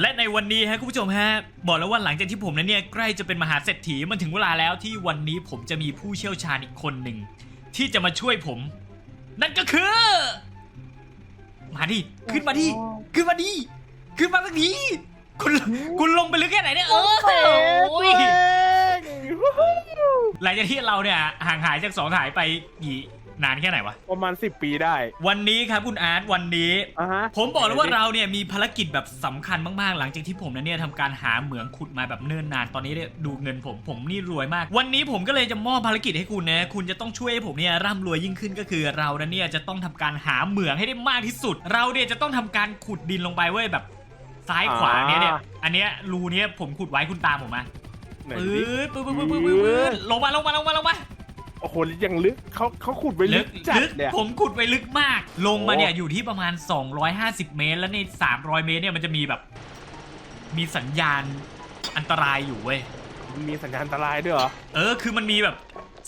และในวันนี้ฮะคุณผู้ชมฮะบอกแล้วว่าหลังจากที่ผมนั้นเนี่ยใกล้จะเป็นมหาเศรษฐีมันถึงเวลาแล้วที่วันนี้ผมจะมีผู้เชี่ยวชาญอีกคนหนึ่งที่จะมาช่วยผม นั่นก็คือ มาดิขึ้นมาดิขึ้นมาดิขึ้นมาสักทีคุณคุณลงไปลึกแค่ไหนเนี่ยเออโอ้ยหลังจากที่เราเนี่ยห่างหายจากสองหายไปกี่ นานแค่ไหนวะ ประมาณ 10 ปีได้ วันนี้ครับคุณอาร์ตวันนี้ อะฮะ ผมบอกเลยว่าเราเนี่ยมีภารกิจแบบสำคัญมากๆ หลังจากที่ผมนั้นเนี่ยทำการหาเหมืองขุดมาแบบเนิ่นนานตอนนี้เนี่ยดูเงินผมผมนี่รวยมาก วันนี้ผมก็เลยจะมอบภารกิจให้คุณนะคุณจะต้องช่วยให้ผมเนี่ยร่ำรวยยิ่งขึ้นก็คือ เรานั้นเนี่ยจะต้องทำการหาเหมืองให้ได้มากที่สุด เราเนี่ยจะต้องทำการขุดดินลงไปเว้ยแบบซ้ายขวาเนี่ยเนี่ยอันเนี้ยรูเนี้ยผมขุดไว้คุณตามผมมาไหนปืดิ๊ดปื๊ดปื๊ดปื๊ดปื๊ดปื๊ดลงมาลงมาลงมาลงมา โอ้โหยังลึกเขาเขาขุดไว้ลึกจัดลึกเนี่ย ผมขุดไปลึกมาก ลงมาโอ้เนี่ย อยู่ที่ประมาณ 250 เมตร แล้วใน 300 เมตรเนี่ยมันจะมีแบบ มีสัญญาณอันตรายอยู่เว้ย มีสัญญาณอันตรายด้วยเหรอ เออ คือมันมีแบบ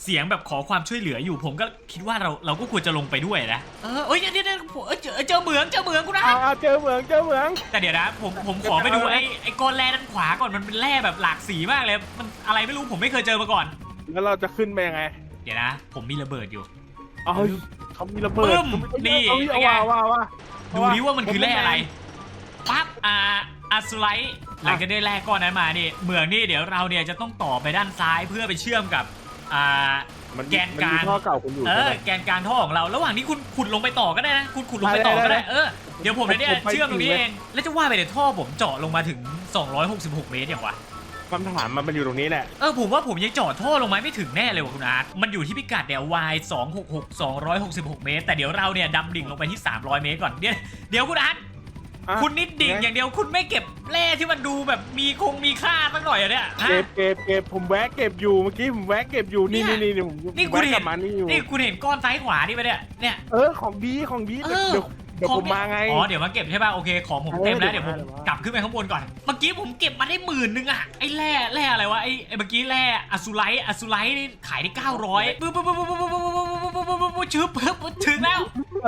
เสียงแบบขอความช่วยเหลืออยู่ ผมก็คิดว่าเราเราก็ควรจะลงไปด้วยนะ เออเอ้ยเดี๋ยวเดี๋ยวเดี๋ยวผมเอ้ยเจอเจอเหมืองเจอเหมืองกูนะอ้าวอ้าวเจอเหมืองเจอเหมืองแต่เดี๋ยวนะผมผมขอไปดูไอ้ไอ้ก้อนแร่ด้านขวาก่อนมันเป็นแร่แบบหลากสีมากเลย มันอะไรไม่รู้ผมไม่เคยเจอมาก่อน แล้วเราจะขึ้นไปยังไงเดี๋ยวนะ ผมมีระเบิดอยู่ เอ้ยเขามีระเบิดปึ้มเขานี่เอาเป็นเอาไง ว่าว่าว่าดูดิว่ามันคือแร่อะไรปั๊บอ่าอัสไลท์หลังจากได้แร่ก้อนนั้นมานี่เหมืองนี่เดี๋ยวเราเนี่ยจะต้องต่อไปด้านซ้ายเพื่อไปเชื่อมกับอ่า มันแกนกลาง มัมีท่อเก่าคุณอยู่เอใช่อไหม แกนกลางท่อของเรา ระหว่างนี้คุณขุดลงไปต่อก็ได้นะ คุณขุดลงไปต่อก็ได้ ได้ได้เออ เดี๋ยวผมเนี่ยผมไปเชื่อมตรงนี้ถึงไหมเองแล้วจะว่าไปเดี๋ยวท่อผมเจาะลงมาถึง 266 เมตรอย่างวะ คำถามมันมันอยู่ตรงนี้แหละ เออผมว่าผมยังเจาะท่อลงมาไม่ถึงแน่เลยว่ะคุณอาร์ตมันอยู่ที่พิกัดเดี๋ยว y 266 266 เมตร แต่เดี๋ยวเราเนี่ยดำดิ่งลงไปที่ 300 เมตรก่อนเดี๋ยวเดี๋ยวคุณอาร์ตอะ คุณนิดดิ่งอย่างเดียวคุณไม่เก็บแร่ที่มันดูแบบมีคงมีค่าสักหน่อยเหรอะเนี่ยฮะ เก็บเก็บเก็บผมแวะเก็บอยู่เมื่อกี้ผมแวะเก็บอยู่นี่เนี่นี่ยนี่ผมนี่ผมคุณแวะเห็กลันบมานี่อยู่นี่คุณเห็นก้อนซ้ายขวานี่ปะเนี่ยเนี่ย เออของดีของดีเออ เดี๋ยว เดี๋ยวผมมาไง อ๋อเดี๋ยวมาเก็บใช่ป่ะโอเคของผมเต็มแล้วเดี๋ยวผมกลับขึ้นไปข้างบนก่อนเมื่อกี้ผมเก็บมาได้หมื่นนึงอะไอ้แร่แร่อะไรวะไอ้เมื่อกี้แร่อสุไลอสุไลนี่ขายได้เก้าร้อยปึ๊บปึ๊บปึ๊บปึ๊บปึ๊บปึ๊บปึ๊บชึบปึ๊บถึงแล้ว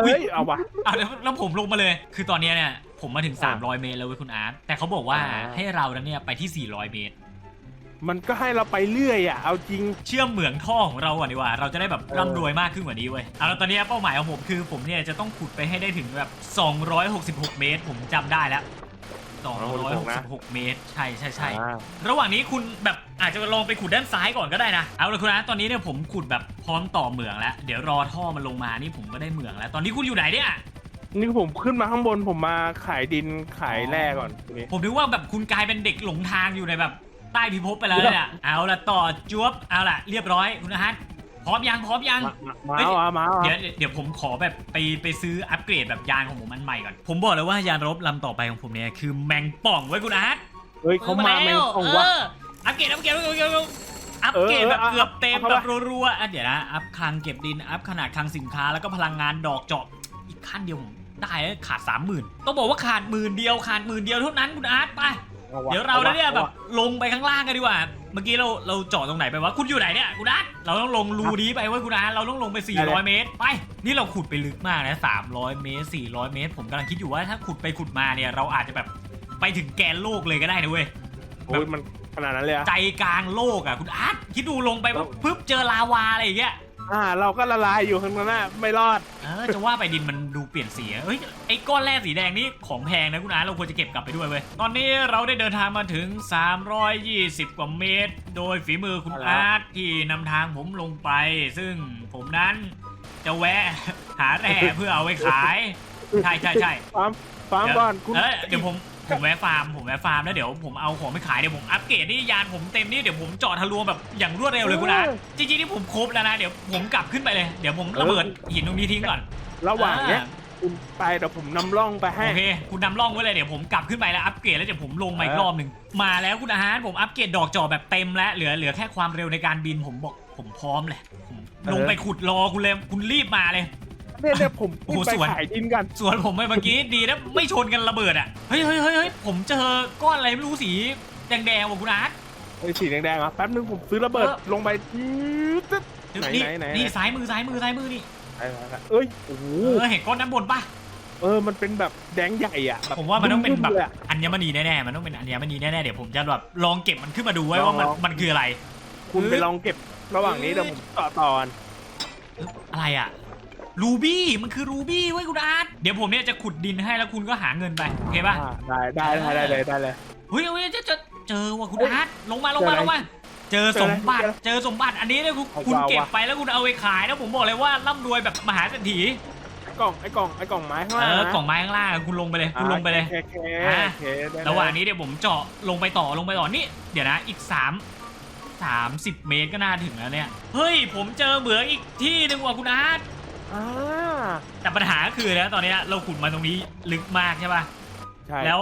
เฮ้ยเอาวะเอาแล้วแล้วผมลงมาเลย คือตอนนี้เนี่ยผมมาถึง 300 เมตรแล้วเว้ยคุณอาร์ตแต่เขาบอกว่าให้เราเนี่ยไปที่ 400 เมตร มันก็ให้เราไปเรื่อยอะ เอาจริง เชื่อมเหมืองท่อของเราก่อนดีกว่า เราจะได้แบบเออร่ำรวยมากขึ้นกว่านี้เว้ยเอาแล้วตอนนี้เป้าหมายของผมคือผมเนี่ยจะต้องขุดไปให้ได้ถึงแบบ 266 เมตร ผมจำได้แล้ว 266 เมตร ใช่ใช่ใช่ อ่า ระหว่างนี้คุณแบบอาจจะลองไปขุดด้านซ้ายก่อนก็ได้นะ เอาละคุณนะตอนนี้เนี่ยผมขุดแบบพร้อมต่อเหมืองแล้ว เดี๋ยวรอท่อมันลงมานี่ผมก็ได้เหมืองแล้ว ตอนนี้คุณอยู่ไหนเนี่ย นี่ผมขึ้นมาข้างบนผมมาขายดินขายแร่ก่อนทีนี้ผมนึกว่าแบบคุณกลายเป็นเด็กหลงทางอยู่ในแบบ ใต้พิภพไปแล้วเนี่ยเอาละต่อจวบเอาละเรียบร้อยคุณนะฮะพร้อมยังพร้อมยังมามามาเอามาเอาเดี๋ยวเดี๋ยวผมขอแบบไปไปซื้ออัปเกรดแบบยานของผมอันใหม่ก่อน ผมบอกเลยว่ายานรบลำต่อไปของผมเนี่ยคือแมงป่องไว้ยคุณอาร์ตเฮ้ยเขามาแมงป่องวะเอออัปเกรดอัปเกรดอัปเกรดอัปเกรดอัปเกรดเออเออแบบเอาเกือบเต็มเอาแบเข้าบมารัวๆอะเดี๋ยวนะอัพคลังเก็บดินอัพขนาดคลังสินค้าแล้วก็พลังงานดอกเจาะอีกขั้นเดียวผมได้แล้วขาดสามหมื่นต้องบอกว่าขาดหมื่นเดียวขาดหมื่นเดียวเท่านั้นคุณอาร์ตไปอวะ เดี๋ยวเราอวะเนี่ยแบบอวะลงไปข้างล่างกันดีกว่า เมื่อกี้เราเราเจาะตรงไหนไปวะ คุณอยู่ไหนเนี่ยคุณอาร์ตเราต้องลงรูนี้ไปเว้ยคุณอาร์ตเราต้องลงไป 400 เมตร ไป นี่เราขุดไปลึกมากนะ 300 เมตร 400 เมตร ผมกำลังคิดอยู่ว่าถ้าขุดไปขุดมาเนี่ยเราอาจจะแบบไปถึงแกนโลกเลยก็ได้นะเว้ย โอ้ยมันขนาดนั้นเลยอะใจกลางโลกอะคุณอาร์ตคิดดูลงไปปุ๊บปุ๊บเจอลาวาอะไรอย่างเงี้ย อ่า เราก็ละลายอยู่ข้างหน้าไม่รอด เออจะว่าไปดินมันดูเปลี่ยนสีอะเฮ้ยไอ้ก้อนแร่สีแดงนี่ของแพงนะคุณอาร์ตเราควรจะเก็บกลับไปด้วยเว้ยตอนนี้เราได้เดินทางมาถึง 320 กว่าเมตร โดยฝีมือคุณอะไรวะอาร์ตที่นำทางผมลงไป ซึ่งผมนั้นจะแวะ หาแร่เพื่อเอาไว้ขาย ใช่ใช่ใช่ ฟาร์มฟาร์มก่อนคุณเออเดี๋ยวผม ผมแวะฟาร์มผมแวะฟาร์มแล้วเดี๋ยวผมเอาของไปขายเดี๋ยวผมอัปเกรดนี่ยานผมเต็มนี่เดี๋ยวผมเจาะทะลวงแบบอย่างรวดเร็วเลยคุณอาร์ตจริงๆนี่ผมครบแล้วนะเดี๋ยวผมกลับขึ้นไปเลยเดี๋ยวผมระเบิดหินตรงนี้ทิ้งก่อนระหว่างเนี้ยคุณไปเดี๋ยวผมนำร่องไปให้โอเคคุณนำร่องไว้เลยเดี๋ยวผมกลับขึ้นไปแล้วอัปเกรดแล้วเดี๋ยวผมลงมาอีกเออรอบหนึ่งมาแล้วคุณอาหารผมอัปเกรดดอกจอแบบเต็มแล้วเหลือเหลือแค่ความเร็วในการบินผมบอกผมพร้อมเลยผมลงไปขุดรอคุณเลยคุณรีบมาเลย เนี่ยเนี่ยผมโอ้โหขึ้นไปสวน ขายดินกันส่วนผมไปเมื่อกี้ดีนะไม่ชนกันระเบิดอะเฮ้ยเฮ้ยเฮ้ยเฮ้ยผมเจอก้อนอะไรไม่รู้สีแดงๆว่ะคุณอาร์ตไอ้สีแดงๆอะแป๊บนึงผมซื้อระเบิดเออลงไปตึ๊ด ไหนนี่ไหนไหน นี่ซ้ายมือซ้ายมือซ้ายมือนี่ไปๆๆเอ้ยโอ้โหเออเห็นก้อนด้านบนปะเออมันเป็นแบบแดงใหญ่อะแบบผมว่ามันต้องเป็นแบบบึ้มๆลยะ อัญมณีแน่ๆมันต้องเป็นอัญมณีแน่ๆเดี๋ยวผมจะแบบลองเก็บมันขึ้นมาดูไว้ลองว่ามันลอง มันคืออะไร คุณไปลองเก็บระหว่างนี้เดี๋ยวผมต่อตอน อะไรอะ รูบี้มันคือรูบี้เว้ยคุณอาร์ตเดี๋ยวผมเนี่ยจะขุดดินให้แล้วคุณก็หาเงินไปโอเคป่ะอ่าได้ได้ได้ได้เลยได้เลย เฮ้ยเฮ้ยจะจะเจอว่ะคุณอาร์ตลงมาลงเจอมาอะไรลงมา เจอสมบัติเจออะไรเจอสมบัติอันนี้เนี่ยคุณเอาคุณว้าวเก็บว่ะ ไปแล้วคุณเอาไปขายนะผมบอกเลยว่าร่ำรวยแบบมหาเศรษฐีไอ้กล่องไอ้กล่องไอ้กล่องไม้ข้างเอล่างอนะกล่องไม้ข้างล่างคุณลงไปเลยคุณลงไปเลย โอเคโอเคอะ โอเคได้ระหว่างนี้เดี๋ยวผมเจาะลงไปต่อลงไปต่อนี่เดี๋ยวนะอีก3 30 เมตรก็น่าถึงแล้วเนี่ย เฮ้ยผมเจอเหมืองอีกที่หนึ่งว่ะคุณอาร์ต อ่าแต่ปัญหาก็คือนะตอนเนี้ยเราขุดมาตรงนี้ลึกมากใช่ป่ะ ใช่แล้ว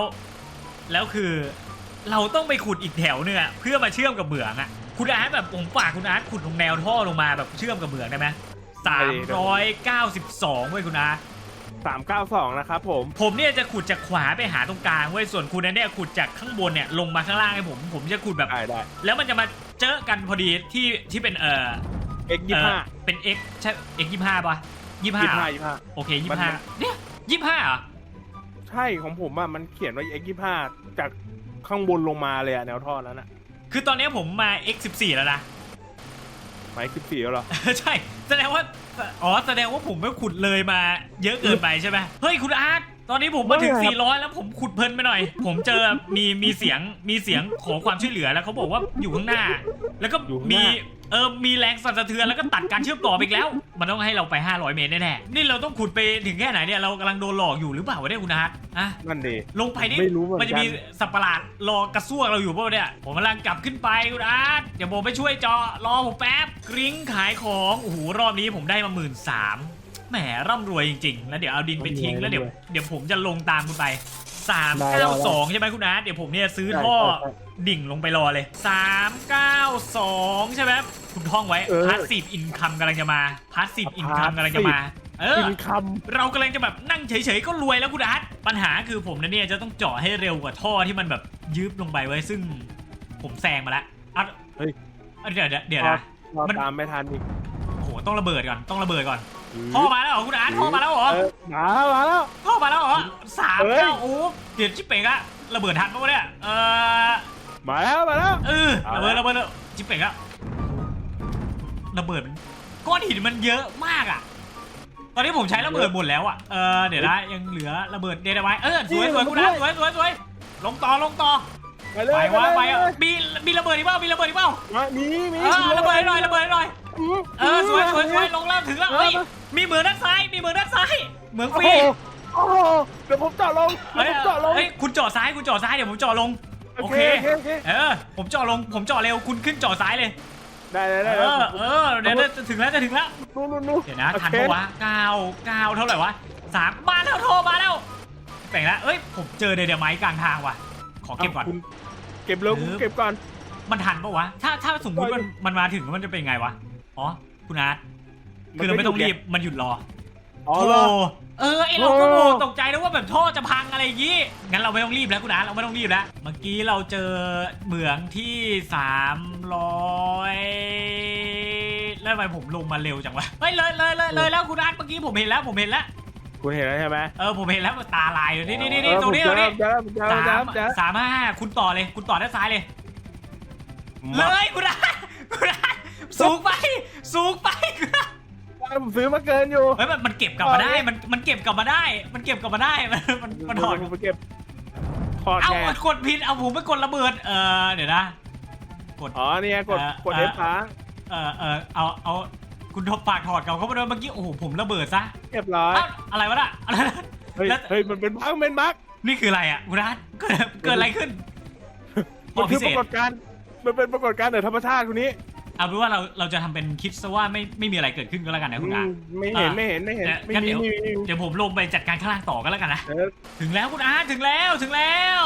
แล้วคือเราต้องไปขุดอีกแถวหนึงอะเพื่อมาเชื่อมกับเหมืองอะคุณอาร์ตแบบผมฝากคุณอาร์ตขุดตรงแนวท่อลงมาแบบเชื่อมกับเหมืองได้ไหมสามร้อยเก้าสิบสองเว้ยคุณอาร์ตสามเก้าสองนะครับผม ผมเนี่ยจะขุดจากขวาไปหาตรงกลางเว้ยส่วนคุณนั้นเนี่ยขุดจากข้างบนเนี่ยลงมาข้างล่างให้ผม ผมจะขุดแบบ ได้ได้แล้วมันจะมาเจอกันพอดีที่ที่เป็นเอ่อเอ็กยี่ห้าเอ่อเป็น x ใช่ x ยี่ห้าป่ะ ยี่ห้ายี่ห้ายี่ห้า โอเคยี่มัน ห้ามันเนี่ยยี่ห้าเหรอใช่ของผมอะมันเขียนว่าเอ็กยี่ห้าจากข้างบนลงมาเลยอะแนวท่อนั้นอะคือตอนนี้ผมมา x สิบสี่แล้วนะ หมายสิบสี่แล้วเหรอ ใช่ แสดงว่า อ๋อ แสดงว่าผมไปขุดเลยมาเยอะเกินไปใช่ไหมเฮ้ย คุณอาร์ต ตอนนี้ผมมาถึงไม่ครับ 400 แล้วผมขุดเพลินไปหน่อย ผมเจอ มี มีเสียง มีเสียงขอความช่วยเหลือแล้วเขาบอกว่าอยู่ข้างหน้า แล้วก็อยู่ข้างหมี น้า เออมีแรงสั่นสะเทือนแล้วก็ตัดการเชื่อมต่อไปอีกแล้ว มันต้องให้เราไป 500 เมตรแน่ๆนี่เราต้องขุดไปถึงแค่ไหนเนี่ยเรากำลังโดนหลอกอยู่หรือเปล่าวะเนี่ยคุณอาร์ตอะ นั่นดี ลงไปนี่ไม่รู้เหมือนกัน มันจะมีสัตว์ประหลาดรอกระซวกเราอยู่ป่ะเนี่ย ผมกำลังกลับขึ้นไปคุณอาร์ตเดี๋ยวผมไปช่วยเจาะรอผมแป๊บกริ้งขายของโอ้โหรอบนี้ผมได้มาหมื่นสามแหมร่ำรวยจริงๆ แล้วเดี๋ยวเอาดินไปทิ้งแล้วเดี๋ยวเดี๋ยวผมจะลงตามคุณไป 3 9 2ใช่ไหมคุณอาร์ตเดี๋ยวผมเนี่ยซื้อท่อใช่ใช่ใช่ดิ่งลงไปรอเลย3 9 2ใช่ไหมคุณท่องไว้เออ พาสซีฟอินคัมกำลังจะมาพาสซีฟอินคัม Passive กำลังจะมา เออ กินคเรากำลังจะแบบนั่งเฉยๆก็รวยแล้วคุณอาร์ตปัญหาคือผมนะเนี่ยจะต้องเจาะให้เร็วกว่าท่อที่มันแบบยืบลงไปไว้ซึ่ง ผมแซงมาแล้วอะเฮ้ยอะเดี๋ยวเดี๋ยวเดี๋ยวำนะพอมัน ตามไม่ทันอีกโอ้โห ต้องระเบิดก่อนต้องระเบิดก่อนท่อมาแล้วเหรอคุณอาร์ตท่อมาแล้วเหรอเออมาแล้วมาแล้วท่อมาแล้วเหรอสามเฮ้ยเก้าโอ้เดี๋ยวชิปเป่งอะระเบิดทันปะวะเนี่ยเออมาแล้วมาแล้วเออเอาระเบิดละระเบิดแล้วชิปเป่งอะระเบิดมันก้อนหินมันเยอะมากอะตอนนี้ผมใช้ระเบิดหมดแล้วอะเออเดี๋ยวนะยังเหลือระเบิดเดนเอาไว้เออสวยสวยคุณอาร์ตสวยสวยสวยลงต่อลงต่อไปเลยไปวะไปเลอะยมีมีระเบิดอีกเปล่ามีระเบิดอีกเปล่ามามีมีเออระเบิดให้หน่อยระเบิดให้หน่อยม เออสวยสวยสวยลงแล้วถึงแล้วเออเฮ้ยมีเหมืองด้านซ้ายมีเหมืองด้านซ้ายเหมืองฟโอ้รีโหโอ้โหเดี๋ยวผมเจาะลงเดี๋เฮ้ยวยผมเจาะลง เฮ้ยคุณเจาะซ้ายคุณเจาะซ้ายเดี๋ยวผมเจาะลงโอเคโอเคโอเค เออผมเจาะลงผมเจาะเร็วคุณขึ้นเจาะซ้ายเลยได้ได้เอได้อเออเดี๋ยวจะถึงแล้วจะถึงแล้ว นู่นนู่นนู่นเดี๋ยวนะโอเคทันปะวะเก้าเก้าเท่าไหร่วะสามมาแล้วโทรมาแล้วแป่งแล้วเอ้ยผมเจอเดเดไมต์กลางทางว่ะ ขอเก็บก่อนาคุณเก็บเร็วเออคุณเก็บก่อน มันทันปะวะถ้าถ้าสมมติมันมันมาถึงแล้วมันจะเป็นไงวะ อ๋อ คุณอาร์ตคือเราไม่ต้องรีบ มันหยุดรออ๋อโธ่เหรอ เออไอเราก็โอ้โมตกใจนะว่าแบบท่อจะพังอะไรอย่างงี้ งั้นเราไม่ต้องรีบแล้วคุณอาเราไม่ต้องรีบแล้ว เมื่อกี้เราเจอเหมืองที่300แล้วทำไมผมลงมาเร็วจังวะเฮ้ยเลยเลยเลยเลยแล้วคุณอาเมื่อกี้ผมเห็นแล้วผมเห็นแล้ว คุณเห็นแล้วใช่ไหมเออผมเห็นแล้วตาลายเลยนี่นี่นี่เออตรงนี้ผตมรงนี้เจอแล้วผมเจอสาแล้วมเจอแล้วสามห้าคุณต่อเลย คุณต่อด้านซ้ายเลย เลมายคุณอาคุณอา สูงไป สูงไปคุณอาผมซื้อมาเกินอยู่เฮ้ยมันมันเก็บกลับมาได้ มันมันเก็บกลับมาได้ มันเก็บกลับมาได้ มันมันมันถอดผมไปเก็บถอดเอาไงกดผิด เอาผมไปกดระเบิด เออเดี๋ยวนะ กด อ๋อเนี่ยกดเอ่อกดเอ่เออฟค้างเออเออเอา เอา คุณทบปากถอดเขาเข้ามาด้วยเมื่อกี้ โอ้โห ผมระเบิดซะ เรียบร้อยเอ้าอะไรวะน่ะอะไรนะเฮ้ยแล้วเฮ้ย มันเป็นบั๊กเป็นบั๊กนี่คืออะไรอะคุณรัตเกิดเกิดอะไรขึ้นพมัอนคืพิอเศปษรากฏการณ์มันเป็นปรากฏการณ์เหนือธรรมชาติคุณนี้ เอาเป็นว่าเราเราจะทำเป็นคลิปซะว่าไม่ไม่มีอะไรเกิดขึ้นก็แล้วกันนะคุณอาอืมไม่เห็นอะ ไม่เห็นไม่เห็นเดี๋ยวไม่งั้นมีเดี๋ยวไม่มีไม่มีเดี๋ยวผมลงไปจัดการข้างล่างต่อก็แล้วกันนะ เออ ถึงแล้วคุณอาถึงแล้วถึงแล้ว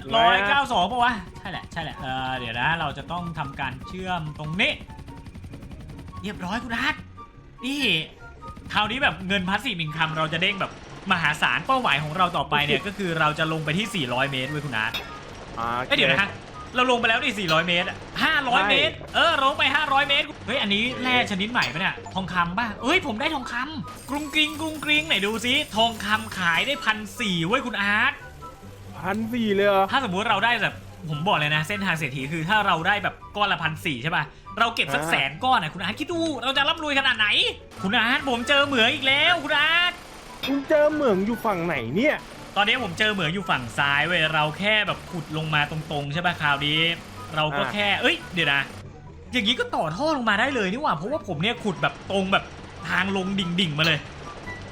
ถึงร้แล้อยวเก้าสองปะวะ ใช่แหละใช่แหละเออเดี๋ยวนะ เราจะต้องทำการเชื่อมตรงนี้ เรียบร้อยคุณอาร์ตนี่คราวนี้แบบเงินพาสซีฟอินคัมเราจะเด้งแบบมหาศาลเป้าหมายของเราต่อไปเนี่ย ก็คือเราจะลงไปที่ 400 เมตรเว้ยคุณอาร์ตอ่าเอ้ยเดี๋ยวนะฮะ เราลงไปแล้วนี่400 เมตรอะ500 เมตร เออลงไป 500 เมตร เฮ้ย อันนี้แร่ชนิดใหม่ปะเนี่ย ทองคำป่ะ เอ้ย ผมได้ทองคำกรุงกริงกรุงกริงไหนดูซิ ทองคำขายได้พันสี่เว้ยคุณอาร์ตพันสี่เลยเหรอ ถ้าสมมุติเราได้แบบ ผมบอกเลยนะ เส้นทางเศรษฐีคือถ้าเราได้แบบก้อนละพันสี่ใช่ป่ะ เราเก็บสักอ่าแสนก้อนนะคุณอาร์ตคิดดู เราจะร่ำรวยขนาดไหน คุณอาร์ตผมเจอเหมืองอีกแล้วคุณอาร์ตคุณเจอเหมืองอยู่ฝั่งไหนเนี่ย ตอนนี้ผมเจอเหมืองอยู่ฝั่งซ้ายเว้ยเราแค่แบบขุดลงมาตรงๆ ใช่ป่ะคราวนี้ เราก็อ่าแค่เอ้ยเดี๋ยวนะอย่างนี้ก็ต่อท่อลงมาได้เลยนี่หว่าเพราะว่าผมเนี่ยขุดแบบตรงแบบทางลงดิ่งๆมาเลย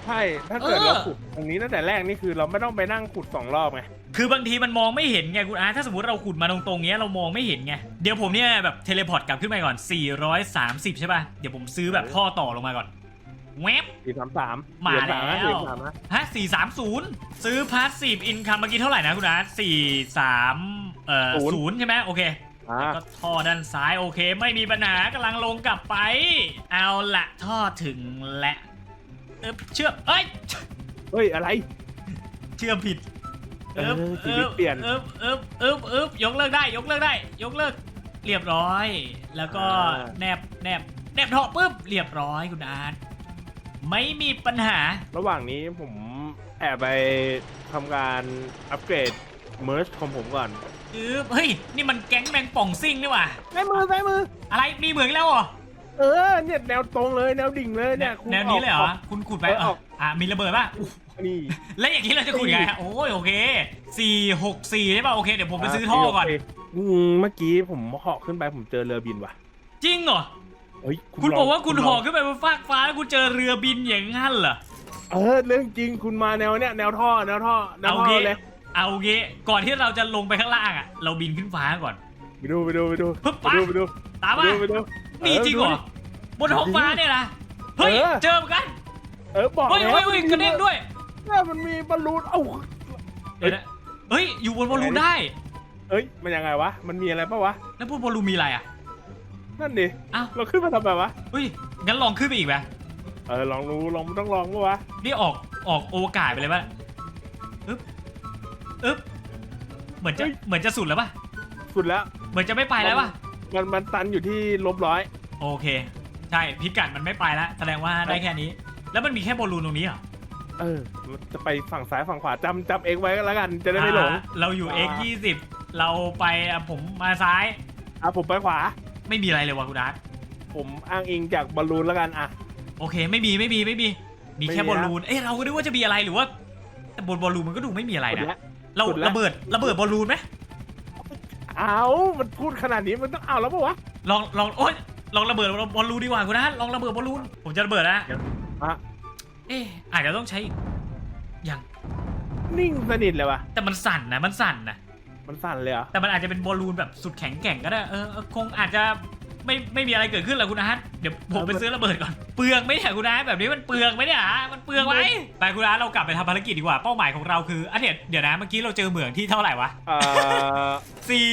ใช่ ถ้าเกิดเออ เราขุดตรงนี้ตั้งแต่แรกนี่คือเราไม่ต้องไปนั่งขุดสองรอบไง คือบางทีมันมองไม่เห็นไงคุณอาร์ตถ้าสมมติเราขุดมาตรงๆเงี้ยเรามองไม่เห็นไงเดี๋ยวผมเนี่ยแบบเทเลพอร์ตกลับขึ้นไปก่อน 430 ใช่ป่ะเดี๋ยวผมซื้อแบบท่อต่อลงมาก่อน แวบสี่สามสามมาสามนะแล้ว สี่สามนะฮะ430ซื้อพาสซีฟอินคัมเมื่อกี้เท่าไหร่นะคุณอาร์ต43เอ่อศูนย์ใช่ไหมโอเค อ่าก็ท่อด้านซ้ายโอเค ไม่มีปัญหากำลังลงกลับไป เอาละท่อถึงและเอบเชื่อมเอ้ย เฮ้ย อะไร เชื่อมผิดเออชีวิตเปลี่ยน เอิบเอิบเอิบเอิบยกเลิกได้ ยกเลิกได้ ยกเลิกเรียบร้อย แล้วก็อ่าแนบแนบแนบท่อปุ๊บเรียบร้อยคุณอาร์ต ไม่มีปัญหา ระหว่างนี้ผมแอบไปทำการอัปเกรดเม r ร์ของผมก่อนอึบเฮ้ย นี่มันแก๊งแมงป่องซิ่งนี่หว่า ซ้ายมือซ้ายมือ อะไร มีเหมืองแล้วเหรอเออเนี่ยแนวตรงเลยแนวดิ่งเลยเนี่ยคุณแนวนี้เลยเหรอออกคุณขุดไปเอออะออก อะมีระเบิดป่ะอุ๊ยนี่ แล้วอย่างนี้เราจะขุดยังไงฮะโอ้ยโอเคสี่หกสี่ใช่ป่ะ โอเคเดี๋ยวผมไปซื้อท่อก่อน โเคอืมเมื่อกี้ผมเหาะขึ้นไปผมเจอเรือบินว่ะ จริงเหรอ เฮ้ยคุณลงบอกว่าคุณลงห่อขึ้นไปบนฟากฟ้าแล้วคุณเจอเรือบินอย่างงั้นเหรอเออเรื่องจริงคุณมาแนวเนี้ยแนวท่อแนวท่อแนวเอาท่องี้เลยเอางี้ก่อนที่เราจะลงไปข้างล่างอะ เราบินขึ้นฟ้าก่อน ไปดูไปดูไปดูปึ๊บไปปั๊บดูไปดูตามไปมาดูไปดูมีจริงเหรอบนท้องฟ้าเนี่ยนะเฮ้ยเออ เจอเหมือนกันเออบอกเฮ้ยแล้วเฮ้ยเฮ้ยกระเด้งด้วยเนี่ยมันมีบอลลูนเอ้าเดี๋ยวนะเฮ้ยอยู่บนบอลลูนได้ เอ้ยมันยังไงวะมันมีอะไรปะวะแล้วบนบอลลูนมีอะไรอะ นั่นดิอ้าว เราขึ้นมาทำไมวะ เฮ้ย งั้นลองขึ้นไปอีกไหมเออลองดูลองต้องลองปะวะ นี่ออกออกโอกาสไปเลยป่ะอึ๊บอึ๊บเหมือนจะเหมือนจะสุดแล้วป่ะ สุดแล้ว เหมือนจะไม่ไปแล้วป่ะ มันมันตันอยู่ที่ลบร้อยโอเค ใช่ พิกัดมันไม่ไปแล้ว แสดงว่าได้แค่นี้ แล้วมันมีแค่บอลลูนตรงนี้เหรอเออมันจะไปฝั่งซ้ายฝั่งขวาจำจำเอ็กไว้ก็แล้วกันจะได้ไม่หลงอ่าเราอยู่อ่า x 20เราไปอะผมมาซ้าย อะผมไปขวา ไม่มีอะไรเลยว่ะคุณอาร์ตผมอ้างอิงจากบอลลูนแล้วกันอะ โอเคไม่มีไม่มีไม่มี มีแค่ไม่มีบอลนะลูน เอ้ยเราก็นึกว่าจะมีอะไรหรือว่าแต่บนบอลลูนมันก็ดูไม่มีอะไรสุดนะแล้วเราสุดแล้วระเบิดระเบิดบอลลูนไหมเอามันพูดขนาดนี้มันต้องเอาแล้วปะวะลองลองโอ๊ยลองระเบิดบอลลูนดีกว่าคุณอาร์ตลองระเบิดบอลลูนผมจะระเบิดนะอะเอ๊ะอาจจะต้องใช้อีกอย่างนิ่งสนิทเลยวะแต่มันสั่นนะมันสั่นนะ มันสั่นเลยเหรอแต่มันอาจจะเป็นบอลลูนแบบสุดแข็งแกร่งก็ได้เออเออคงอาจจะไม่ไม่มีอะไรเกิดขึ้นหรอกคุณอาร์ตเดี๋ยวผมไปซื้อระเบิดก่อนเปลืองไหมเนี่ยคุณอาร์ตแบบนี้มันเปลืองไหมเนี่ยฮะมันเปลืองไหมไปคุณอาร์ตเรากลับไปทำภารกิจดีกว่าเป้าหมายของเราคืออันเดี๋ยวเดี๋ยวนะเมื่อกี้เราเจอเหมืองที่เท่าไหร่วะเอ่อสี่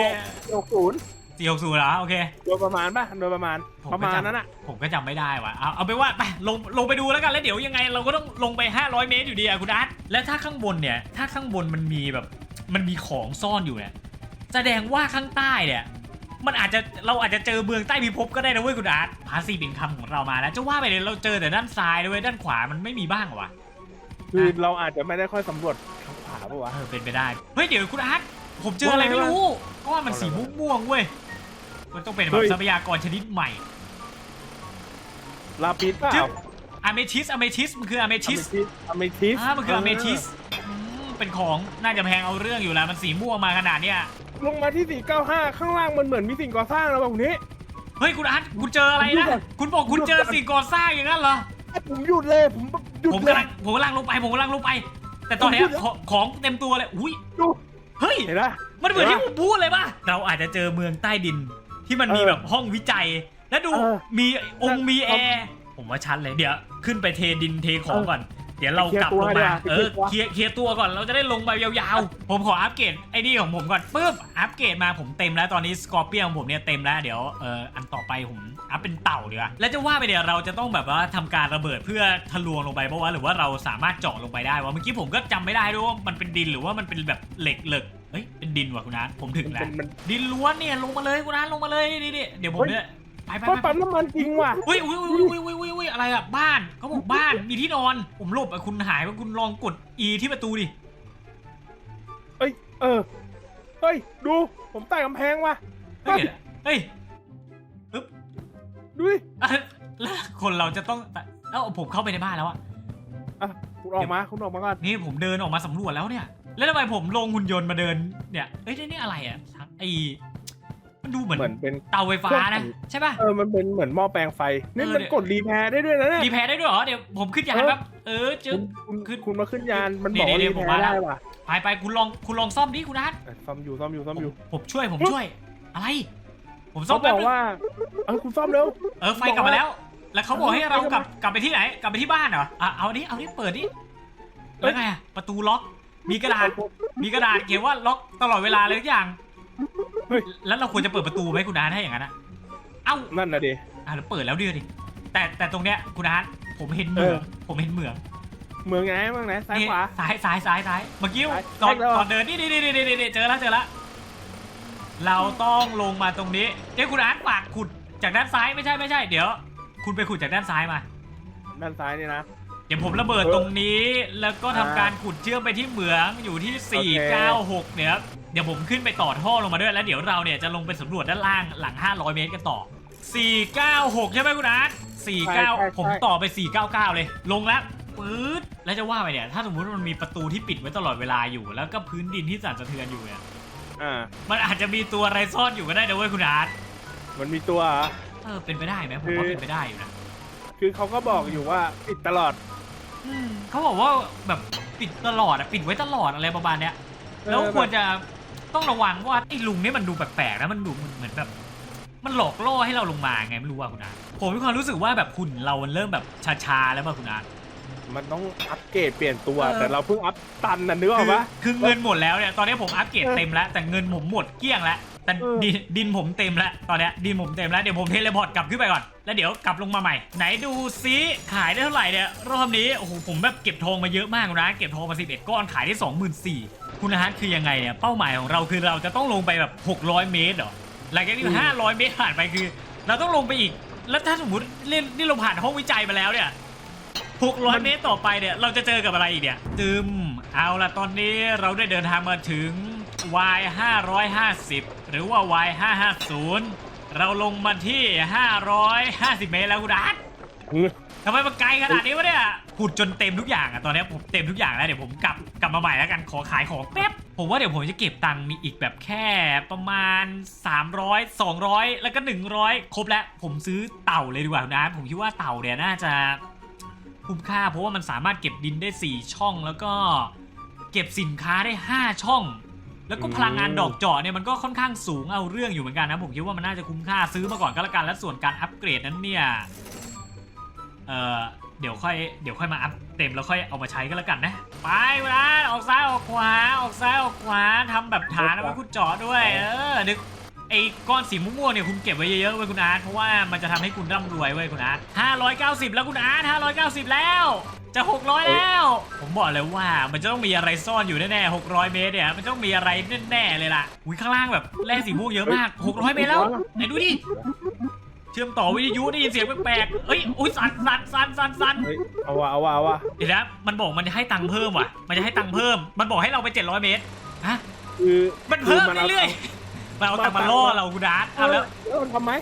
หกหกศูนย์สี่หกศูนย์เหรอโอเค โดยประมาณป่ะโดยประมาณผมประก็มาณจำ นั้นอะผมก็จำไม่ได้ว่ะ เอาเอาไปนว่าไปลงลงไปดูแล้วกันแล้วเดี๋ยวยังไงเราก็ต้องลงไป 500 เมตรอยู่ดีอะคุณอาร์ตและถ้าข้างบนเนี่ย ถ้าข้างบนมันมีแบบ มันมีของซ่อนอยู่เนี่ยแสดงว่าข้างใต้เนี่ยมันอาจจะเราอาจจะเจอเมืองใต้พิภพก็ได้นะเว้ยคุณอาร์ตพาสซีฟอินคัมของเรามาแล้วจะว่าไปเลยเราเจอแต่ด้านซ้ายด้วยด้านขวามันไม่มีบ้างเหรอวะคือเราอาจจะไม่ได้ค่อยสำรวจทางขวาปะวะเออเป็นไปได้เฮ้ยเดี๋ยวคุณอาร์ตผมเจออะไรไม่รู้ก้อนมันสีม่วงๆเว้ยมันต้องเป็นแบเฮ้บยทรัพยากรชนิดใหม่ลาปิดเปล่าจึ๊บอะเมทิสอะเมทิสมันคืออะเมทิสอเมทิสอ่ามันคืออะเมทิส เป็นของน่าจะแพงเอาเรื่องอยู่แล้วมันสีม่วงมาขนาดเนี้ยลงมาที่ 495 ข้างล่างมันเหมือนมีสิ่งก่อสร้างแล้วแบบนี้ เฮ้ยคุณอาร์ตคุณเจออะไรนะคุณบอกคุณเจอสิ่งก่อสร้างอย่างนั้นเหรอผมหยุดเลยผมหยุดผมเลยกำลังผมกำลังลงไปผมกำลังลงไป แต่ตอนเนี้ยผมหยุดแล้วของของเต็มตัวเลยอุ้ยดูเฮ้ยเห็นปะมันเหมือนเห็ที่นปะผมพูดเลยป่ะเราอาจจะเจอเมืองใต้ดิน ที่มันมีเออแบบห้องวิจัย แล้วดูเออมีองค์มีเอแออร์ผมว่าชัดเลยเดี๋ยวขึ้นไปเทดินเทของก่อน เดี๋ยวเราเคลียร์กลับตัวลงดีกมาว่าเออเคลียร์ตัวเคลียร์เคลียร์ตัวก่อนเราจะได้ลงไปยาวๆ ผมขออัปเกรดไอ้นี่ของผมก่อนปึ๊บอัปเกรดมาผมเต็มแล้วตอนนี้สกอร์เปียของผมเนี่ยเต็มแล้วเดี๋ยวเอออันต่อไปผมอัพเป็นเต่าดีกว่าแล้วจะว่าไปเดี๋ยวเราจะต้องแบบว่าทำการระเบิดเพื่อทะลวงลงไปเพราะว่าหรือว่าเราสามารถเจาะลงไปได้ว่าเมื่อกี้ผมก็จำไม่ได้ด้วยว่ามันเป็นดินหรือว่ามันเป็นแบบเหล็กเหล็กเฮ้ยเป็นดินว่ะคุณอาร์ตผมถึงมันแล้เป็วนมันดินล้วนเนี่ยลงมาเลยคุณอาร์ตลงมาเลยนี่นี่เดี๋ยวผมเนี่ย ไปไปก็ไปปั๊มน้ำมันจริงว่ะอุ้ยอุ้ยอุ้ยอุ้ยอุ้ยอุ้ยอุ้ยอะไรอะบ้านเขาบอกบ้านมีที่นอน ผมหลบอะคุณหายไปคุณลองกด E ที่ประตูดิเอ้ยเออเฮ้ยดูผมใต้กำแพงว่ะเฮ้ยเฮ้ยดูดิอะแล้วคนเราจะต้องเอ้าผมเข้าไปในบ้านแล้วอะอะคุณออกมาคุณออกมาก่อนนี่ผมเดินออกมาสำรวจแล้วเนี่ย แล้วทำไมผมลงหุ่นยนต์มาเดินเนี่ยเอ้ยนี่นี่อะไรอะไอ มันดูเหมือนเหมือนเป็น เตาไฟฟ้านะ ใช่ป่ะ เออมันเป็นเหมือนหม้อแปลงไฟนี่เออมันเดี๋ยว กดรีแพร์ได้ด้วยนะเนี่ยรีแพร์ได้ด้วยเหรอ เดี๋ยวผมขึ้นยานเออแป๊บเออจึ๊คุบณคุณขึ้นคุณมาขึ้นยานมันนี่บอกว่านี่รีผมแพมาร์แล้ว ได้ว่ะไปไปคุณลองคุณลองซ่อมดิคุณนัทเออซ่อมอยู่ซ่อมอยู่ซ่อมอยู่ผมช่วยผมช่วย อะไร ผมซ่อเขามบแป๊บอกนึงว่าเออคุณซ่อมเร็ว เออไฟกลับมาแล้ว แล้วเขาบอกให้เราเออกลับกลับไปที่ไหน กลับไปที่บ้านเหรออะเอาดิเอาดิเปิดดิเอ้ย แล้วไงอะประตูล็อกมีกระดาษ มีกระดาษเขียนว่าล็อกตลอดเวลาเลยทุกอย่าง เฮ้ย แล้วเราควรจะเปิดประตูไหมคุณนัทถ้าอย่างนั้นอะเอ้านั่นนะดิ อะเดี๋ยวเปิดแล้วเดือดิแต่แต่ตรงเนี้ยคุณนัทผมเห็นเหมืองเออ ผมเห็นเหมืองเมืองไหนเมืองไหนซ้ายนี่ขวา ซ้ายซ้ายซ้ายซ้ายเมื่อกี้ซ้ายก่อนซ้ายแล้วเหรอก่อนเดินนี่นี่นี่นี่นี่เจอแล้วเจอแล้วเราต้องลงมาตรงนี้เอ้ยคุณอาร์ตฝากขุดจากด้านซ้ายไม่ใช่ไม่ใช่เดี๋ยว คุณไปขุดจากด้านซ้ายมา ด้านซ้ายนี่นะ เดี๋ยวผมระเบิดเออตรงนี้แล้วก็ทำอ่าการขุดเชื่อมไปที่เหมืองอยู่ที่โอเค496 เนี่ยครับเดี๋ยวผมขึ้นไปต่อท่อลงมาด้วยแล้วเดี๋ยวเราเนี่ยจะลงไปสำรวจด้านล่างหลัง 500 เมตรกันต่อ 496 ใช่ไหมคุณอาร์ต49 ผมต่อไป 499 เลย ลงแล้วปื๊ดแล้วจะว่าไปเนี่ย ถ้าสมมุติว่ามันมีประตูที่ปิดไว้ตลอดเวลาอยู่ แล้วก็พื้นดินที่สั่นสะเทือนอยู่เนี่ย อ่า มันอาจจะมีตัวอะไรซ่อนอยู่ก็ได้นะเว้ยคุณอาร์ตมันมีตัวเหรอ เออเป็นไปได้ไหมผมว่าคือ เป็นไปได้อยู่นะคือเขาก็บอกอยู่ว่าปิดตลอดอืมเขาบอกว่าแบบปิดตลอดอะปิดไว้ตลอดอะไรประมาณเนี้ย แล้วเออควรจะ ต้องระวังว่าไอ้ลุงนี่มันดูแปลกๆนะมันดูเหมือนแบบมันหลอกล่อให้เราลงมาไงไม่รู้ว่าคุณอาผมมีความรู้สึกว่าแบบหุ่นเรามันเริ่มแบบชาๆแล้วป่ะคุณอามันต้องอัปเกรดเปลี่ยนตัวเออแต่เราเพิ่งอัพตันน่ะนึกอคืออกปะคือเงินหมดแล้วเนี่ยตอนนี้ผมอัปเกรดเออเต็มแล้วแต่เงินผมหมดเกลี้ยงแล้ว แต่เออ ดินดินผมเต็มแล้วตอนเนี้ยดินผมเต็มแล้วเดี๋ยวผมเทเลพอร์ตกลับขึ้นไปก่อน แล้วเดี๋ยวกลับลงมาใหม่ ไหนดูซิขายได้เท่าไหร่เนี่ยรอบนี้โอ้โหผมแบบเก็บทองมาเยอะมากนะเก็บทองมา11ก้อนขายได้24,000คุณนะฮะคือยังไงเนี่ยเป้าหมายของเราคือเราจะต้องลงไปแบบ 600 เมตรเหรอหลังจากที่อืม500 เมตรผ่านไปคือ เราต้องลงไปอีก แล้วถ้าสมมติเล่นนี่เราผ่านห้องวิจัยมาแล้วเนี่ย 600 เมตรต่อไปเนี่ย เราจะเจอกับอะไรอีกเนี่ยตึมเอาละตอนนี้เราได้เดินทางมาถึง Y 550 หรือว่า Y 550 เราลงมาที่ 550 เมตรแล้วคุณอาร์ตทำไมมันไกลขนาดนี้วะเนี่ยขุดจนเต็มทุกอย่างอะตอนนี้ผมเต็มทุกอย่างแล้วเดี๋ยวผมกลับกลับมาใหม่แล้วกันขอขายของแป๊บผมว่าเดี๋ยวผมจะเก็บตังค์อีกแบบแค่ประมาณ 300 200 แล้วก็ 100 ครบแล้ว ผมซื้อเต่าเลยดีกว่าคุณอาร์ตผมคิดว่าเต่าเนี่ยน่าจะคุ้มค่าเพราะว่ามันสามารถเก็บดินได้ 4 ช่องแล้วก็เก็บสินค้าได้ 5 ช่อง แล้วก็พลังงานดอกเจาะเนี่ยมันก็ค่อนข้างสูงเอาเรื่องอยู่เหมือนกันนะผมคิดว่ามันน่าจะคุ้มค่าซื้อมาก่อนก็แล้วกันและส่วนการอัปเกรดนั้นเนี่ยเออเดี๋ยวค่อยเดี๋ยวค่อยมาอัพเต็มแล้วค่อยเอามาใช้ก็แล้วกันนะ ไปเวลาออกซ้ายออกขวาออกซ้ายออกขวาทำแบบฐานเอาไว้คุณเจาะด้วย เออเดี๋ยวไอ้ก้อนสีม่วงเนี่ยคุณเก็บไว้เยอะๆไว้คุณอาร์ตเพราะว่ามันจะทำให้คุณร่ำรวยเว้คุณอาร์ต590แล้วคุณอาร์ต590แล้ว จะ600แล้ว ผมบอกเลยว่ามันจะต้องมีอะไรซ่อนอยู่แน่ๆ600เมตรเนี่ยมันต้องมีอะไรแน่ๆเลยล่ะอุ้ยข้างล่างแบบแร่สีม่วงเยอะมาก600เมตรแล้วไหนดูดิเชื่อมต่อวิทยุได้ยินเสียงแปลกๆเอ้ยอุ้ยสั่นสั่นสั่นสั่นสั่นเฮ้ยเอาวะเอาวะเอาวะเดี๋ยวนะมันบอกมันจะให้ตังค์เพิ่มว่ะ มันจะให้ตังค์เพิ่ม มันบอกให้เราไป700เมตรฮะคือมันเพิ่มคืาเรื่อยๆมันเอาแต่มาล่อเราคุณอาร์ตเอาเอาแล้แล้ววแล้วมันทำไหม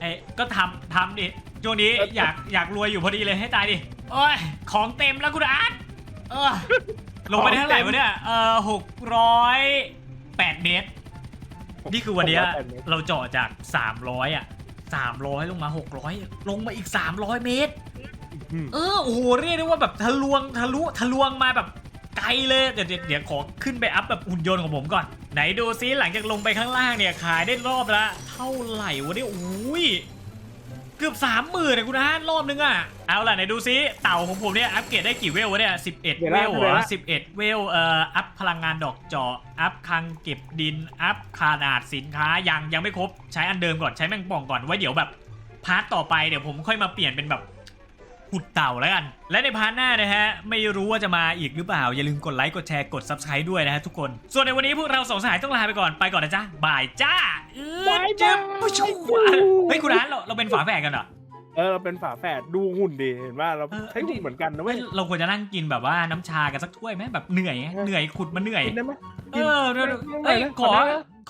ไอ้ก็ทำทำดิช่วงนี้เอออยากอยากรวยอยู่พอดีเลยให้ตายดิ โอ้ยของเต็มแล้วคุณอาร์ตเออลงไปได้เท่าไหร่วะเนี่ยเออหกร้อยแปดเมตร นี่คือวันเนี้ยผมว่าแปดเมตรเราเจาะจาก300อะ300ลงมา600ลงมาอีก300เมตรอืมเออโอ้โหเรียกได้ว่าแบบทะลวงทะลุทะลวงมาแบบไกลเลยเดี๋ยวเดี๋ยวเดี๋ยวขอขึ้นไปอัพแบบหุ่นยนต์ของผมก่อน ไหนดูซิหลังจากลงไปข้างล่างเนี่ยขายได้รอบละเท่าไหร่วะเนี่ยโอ้ย เกือบสามหมื่นเลยคุณอาร์ตรอบนึงอะ เอาล่ะไหนดูซิเต่าของผมเนี่ยอัปเกรดได้กี่เวลวะเนี่ยสิบเอ็ดเดี๋ยวเวนะลเหรเดี๋ยวอนะสิบเอ็ดเวลเอ่ออัพพลังงานดอกเจาะอัพคลังเก็บดินอัพขนาดสินค้ายังยังไม่ครบใช้อันเดิมก่อนใช้แมงป่องก่อนไว้เดี๋ยวแบบพาร์ทต่อไปเดี๋ยวผมค่อยมาเปลี่ยนเป็นแบบ ขุดเต่าแล้วกัน และในพาร์ทหน้านะฮะ ไม่รู้ว่าจะมาอีกหรือเปล่า อย่าลืมกดไลค์ กดแชร์ กด subscribe ด้วยนะฮะทุกคน ส่วนในวันนี้พวกเราสองสหายต้องลาไปก่อน ไปก่อนนะจ๊ะบ่ายจ้าเออบ๊ายบาย เจ็บผู้ชมเฮ้ยคุณร้านเราเราเป็นฝาแฝดกันเหรอ เออเราเป็นฝาแฝดดูหุ่นดีเห็นว่าเราเออ ใช้หุ่นเหมือนกันนะเฮ้เว้ยยเราควรจะนั่งกินแบบว่าน้ำชากันสักถ้วยไหมแบบเหนื่อยไงเหนื่อยขุดมาเหนื่อย กินได้ไหม เออเดี๋ยวกินเอ้ยได้ไหมขอขอได้ไหม